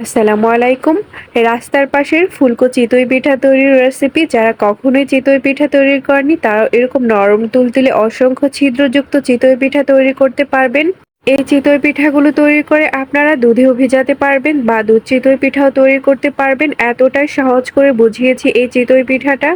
আসসালামু আলাইকুম। রাস্তার পাশের ফুলকো চিতই পিঠা তৈরির রেসিপি যারা কখনোই চিতই পিঠা তৈরি করেনি তারা এরকম নরম তুলতুলে অসংখ্য ছিদ্রযুক্ত চিতই পিঠা তৈরি করতে পারবেন। এই চিতই পিঠাগুলো তৈরি করে আপনারা দুধে অভিজাতে পারবেন বা দুধ চিতই পিঠাও তৈরি করতে পারবেন। এতটাই সহজ করে বুঝিয়েছি এই চিতই পিঠাটা।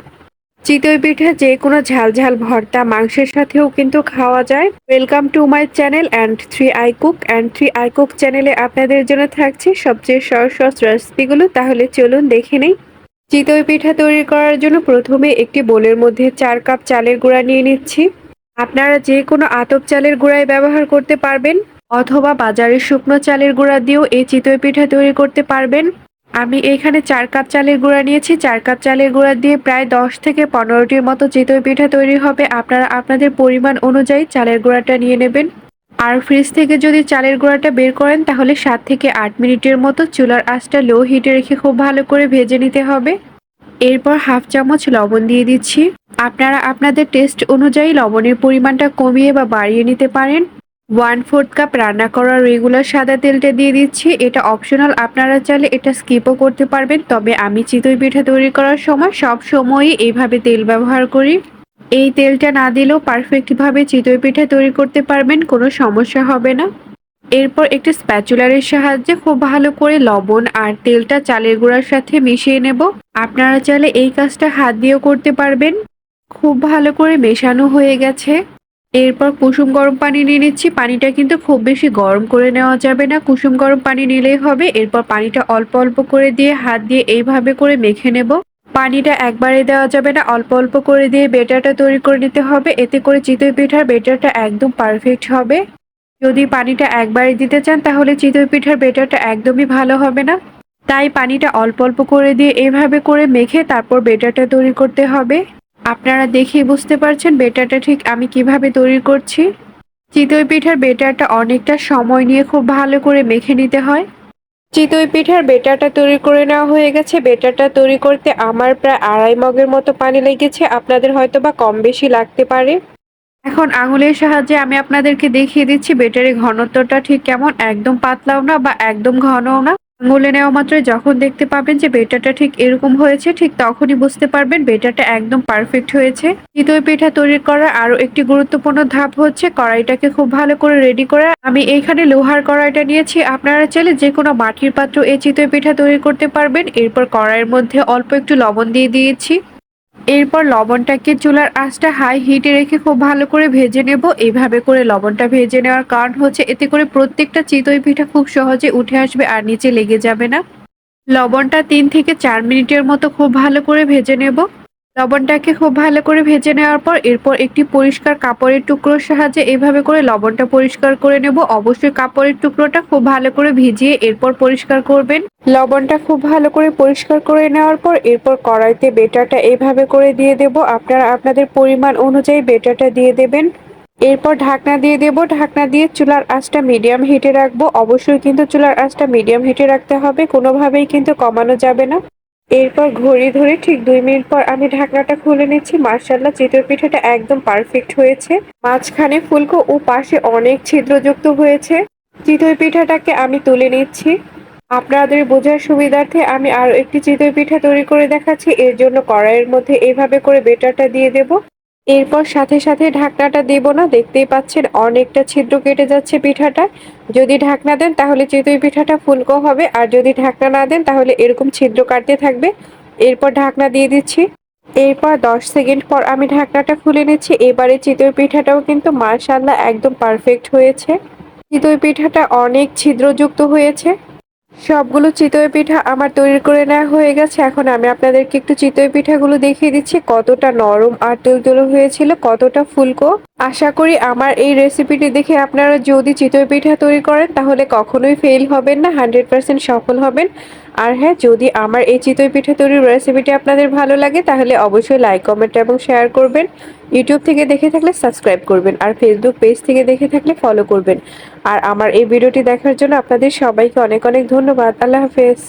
চিতই পিঠা যে কোনো ঝাল ঝাল ভর্তা মাংসের সাথেও কিন্তু খাওয়া যায়। Welcome to my channel and three I cook and three I cook চ্যানেলে আপনাদের জন্য থাকছে সবচেয়ে সহজ সহজ রেসিপিগুলো তাহলে চলুন দেখে নেই। চিতই পিঠা তৈরি করার জন্য প্রথমে একটি বোলের মধ্যে চার কাপ চালের গুঁড়া নিয়ে নিচ্ছি। আপনারা যে কোনো আতপ চালের গুঁড়াই ব্যবহার করতে পারবেন, অথবা বাজারের শুকনো চালের গুঁড়া দিয়েও এই চিতই পিঠা তৈরি করতে পারবেন। আমি এখানে চার কাপ চালের গুঁড়া নিয়েছি। চার কাপ চালের গুঁড়া দিয়ে প্রায় দশ থেকে পনেরোটির মতো চিতই পিঠা তৈরি হবে। আপনারা আপনাদের পরিমাণ অনুযায়ী চালের গুঁড়াটা নিয়ে নেবেন। আর ফ্রিজ থেকে যদি চালের গুঁড়াটা বের করেন, তাহলে সাত থেকে আট মিনিটের মতো চুলার আঁচটা লো হিটে রেখে খুব ভালো করে ভেজে নিতে হবে। এরপর হাফ চামচ লবণ দিয়ে দিচ্ছি। আপনারা আপনাদের টেস্ট অনুযায়ী লবণের পরিমাণটা কমিয়ে বা বাড়িয়ে নিতে পারেন। ওয়ান ফোর্থ কাপ রান্না করা রেগুলার সাদা তেলটা দিয়ে দিচ্ছি। এটা অপশনাল আপনারা চাইলে এটা স্কিপও করতে পারবেন। তবে আমি চিতই পিঠা তৈরি করার সময় সব সময়ই এইভাবে তেল ব্যবহার করি। এই তেলটা না দিলেও পারফেক্টভাবে চিতই পিঠা তৈরি করতে পারবেন, কোনো সমস্যা হবে না। এরপর একটি স্প্যাচুলারের সাহায্যে খুব ভালো করে লবণ আর তেলটা চালের গুঁড়ার সাথে মিশিয়ে নেব। আপনারা চাইলে এই কাজটা হাত দিয়েও করতে পারবেন। খুব ভালো করে মেশানো হয়ে গেছে। এরপর কুসুম গরম পানি নিয়ে নিচ্ছি। পানিটা কিন্তু খুব বেশি গরম করে নেওয়া যাবে না। কুসুম গরম পানি নিলেই হবে। এরপর পানিটা অল্প অল্প করে দিয়ে হাত দিয়ে এইভাবে করে মেখে নেব। পানিটা একবারে দেওয়া যাবে না। অল্প অল্প করে দিয়ে বেটারটা তৈরি করে নিতে হবে। এতে করে চিতই পিঠার বেটারটা একদম পারফেক্ট হবে। যদি পানিটা একবারে দিতে চান, তাহলে চিতই পিঠার বেটারটা একদমই ভালো হবে না। তাই পানিটা অল্প অল্প করে দিয়ে এভাবে করে মেখে তারপর বেটারটা তৈরি করতে হবে। আপনারা দেখেই বুঝতে পারছেন বেটারটা ঠিক আমি কীভাবে তৈরি করছি। চিতই পিঠার বেটারটা অনেকটা সময় নিয়ে খুব ভালো করে মেখে নিতে হয়। চিতই পিঠার বেটারটা তৈরি করে নেওয়া হয়ে গেছে। বেটারটা তৈরি করতে আমার প্রায় আড়াই মগের মতো পানি লেগেছে। আপনাদের হয়তো বা কম বেশি লাগতে পারে। এখন আঙুলের সাহায্যে আমি আপনাদেরকে দেখিয়ে দিচ্ছি বেটারের ঘনত্বটা ঠিক কেমন। একদম পাতলাও না বা একদম ঘনও না। আঙুলে নেওয়া মাত্র যখন দেখতে পাবেন যে বেটাটা ঠিক এরকম হয়েছে, ঠিক তখনই বুঝতে পারবেন বেটাটা একদম পারফেক্ট হয়েছে। চিতই পিঠা তৈরি করার আরও একটি গুরুত্বপূর্ণ ধাপ হচ্ছে কড়াইটাকে খুব ভালো করে রেডি করে। আমি এইখানে লোহার কড়াইটা নিয়েছি। আপনারা চাইলে যে কোনো মাটির পাত্র এই চিতই পিঠা তৈরি করতে পারবেন। এরপর কড়াইয়ের মধ্যে অল্প একটু লবণ দিয়ে দিয়েছি। এরপর লবণটাকে চুলার আঁচটা হাই হিটে রেখে খুব ভালো করে ভেজে নেব। এইভাবে করে লবণটা ভেজে নেওয়ার কারণ হচ্ছে এতে করে প্রত্যেকটা চিতই পিঠা খুব সহজে উঠে আসবে আর নিচে লেগে যাবে না। লবণটা তিন থেকে চার মিনিটের মতো খুব ভালো করে ভেজে নেব। লবণটাকে খুব ভালো করে ভেজে নেওয়ার পর এরপর একটি পরিষ্কার কাপড়ের টুকরোর সাহায্যে এভাবে করে লবণটা পরিষ্কার করে নেব। অবশ্যই কাপড়ের টুকরোটা খুব ভালো করে ভিজিয়ে এরপর পরিষ্কার করবেন। লবণটা খুব ভালো করে পরিষ্কার করে নেওয়ার পর এরপর কড়াইতে বেটারটা এইভাবে করে দিয়ে দেব। আপনারা আপনাদের পরিমাণ অনুযায়ী বেটারটা দিয়ে দেবেন। এরপর ঢাকনা দিয়ে দেব। ঢাকনা দিয়ে চুলার আঁচটা মিডিয়াম হিটে রাখব। অবশ্যই কিন্তু চুলার আঁচটা মিডিয়াম হিটে রাখতে হবে। কোনোভাবেই কিন্তু কমানো যাবে না। এরপর ঘড়ি ধরে ঠিক দুই মিনিট পর আমি ঢাকনাটা খুলে নিচ্ছি। মার্শাল্লাহ চিতই পিঠাটা একদম পারফেক্ট হয়েছে। মাঝখানে ফুলকো ও পাশে অনেক ছিদ্রযুক্ত হয়েছে। চিতই পিঠাটাকে আমি তুলে নিচ্ছি। আপনাদের বোঝার সুবিধার্থে আমি আরও একটি চিতই পিঠা তৈরি করে দেখাচ্ছি। এর জন্য কড়াইয়ের মধ্যে এভাবে করে বেটারটা দিয়ে দেব। এরপর সাথে সাথে ঢাকনাটা দেব না, দেখতেই পাচ্ছেন অনেকটা ছিদ্র কেটে যাচ্ছে পিঠাটা। যদি ঢাকনা দেন তাহলে চিতই পিঠাটা ফুলকো হবে, আর যদি ঢাকনা না দেন তাহলে এরকম ছিদ্র কাটতে থাকবে। এরপর ঢাকনা দিয়ে দিচ্ছি। এরপর দশ সেকেন্ড পর আমি ঢাকনাটা খুলে নিচ্ছি। এবারে চিতই পিঠাটাও কিন্তু মার্শাল্লাহ একদম পারফেক্ট হয়েছে। চিতই পিঠাটা অনেক ছিদ্রযুক্ত হয়েছে। সবগুলো চিতই পিঠা আমার তৈরি করে নেওয়া হয়ে গেছে। এখন আমি আপনাদেরকে একটু চিতই পিঠাগুলো দেখিয়ে দিচ্ছি। কতটা নরম আর তুলতুলো হয়েছিল, কতটা ফুলকো। আশা করি আমার এই রেসিপিটি দেখে আপনারা যদি চিতই পিঠা তৈরি করেন, তাহলে কখনোই ফেল হবেন না হান্ড্রেড পার্সেন্ট সফল হবেন। আর হ্যাঁ যদি আমার এই চিতই পিঠা তৈরির রেসিপিটি আপনাদের ভালো লাগে, তাহলে অবশ্যই লাইক কমেন্ট এবং শেয়ার করবেন। ইউটিউব থেকে দেখে থাকলে সাবস্ক্রাইব করবেন, আর ফেসবুক পেজ থেকে দেখে থাকলে ফলো করবেন। আর আমার এই ভিডিওটি দেখার জন্য আপনাদের সবাইকে অনেক অনেক ধন্যবাদ। আল্লাহ হাফেজ।